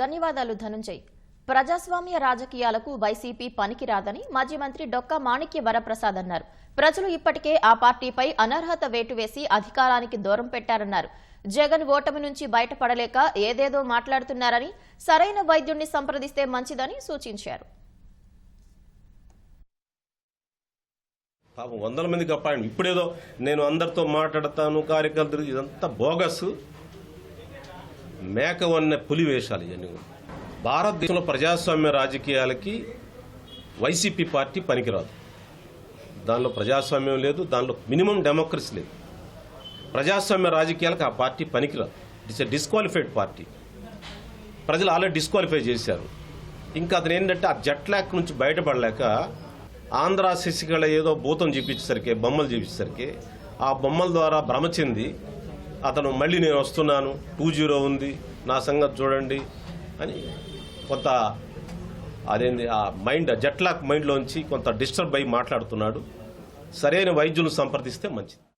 ధన్యవాదాలు ధనుంజయ్. ప్రజాస్వామ్య రాజకీయాలకు వైసీపీ పనికిరాదని మాజీ మంత్రి డొక్క మాణిక్య వరప్రసాద్ అన్నారు. ప్రజలు ఇప్పటికే ఆ పార్టీపై అనర్హత వేటు వేసి అధికారానికి దూరం పెట్టారన్నారు. జగన్ ఓటమి నుంచి బయటపడలేక ఏదేదో మాట్లాడుతున్నారని సరైన వైద్యుణ్ణి సంప్రదిస్తే మంచిదని సూచించారు. పాపం వందల మందికి అపాయింట్ ఇప్పుడేదో నేను అందరితో మాట్లాడతాను కార్యకర్తలు ఇదంతా బోగస్. మేక వన్న పులి వేషాలు ఇవన్నీ భారతదేశంలో ప్రజాస్వామ్య రాజకీయాలకి వైసీపీ పార్టీ పనికిరాదు. దానిలో ప్రజాస్వామ్యం లేదు దానిలో మినిమం డెమోక్రసీ లేదు. ప్రజాస్వామ్య రాజకీయాలకు ఆ పార్టీ పనికిరాదు. ఇట్స్ ఎ డిస్క్వాలిఫైడ్ పార్టీ ప్రజలు ఆల్రెడీ డిస్క్వాలిఫై చేశారు. ఇంకా అతను ఏంటంటే ఆ జట్లాక్ నుంచి బయటపడలేక ఆంధ్ర శశికళ ఏదో భూతం చూపించేసరికి బొమ్మలు చూపించేసరికి ఆ బొమ్మల ద్వారా భ్రమ చెంది అతను మళ్ళీ నేను వస్తున్నాను. టూ జీరో ఉంది. నా సంగతి చూడండి అని కొంత అదేంది ఆ మైండ్ జట్లాక్ మైండ్లోంచి కొంత డిస్టర్బ్ అయి మాట్లాడుతున్నాడు. సరైన వైద్యులను సంప్రదిస్తే మంచిది.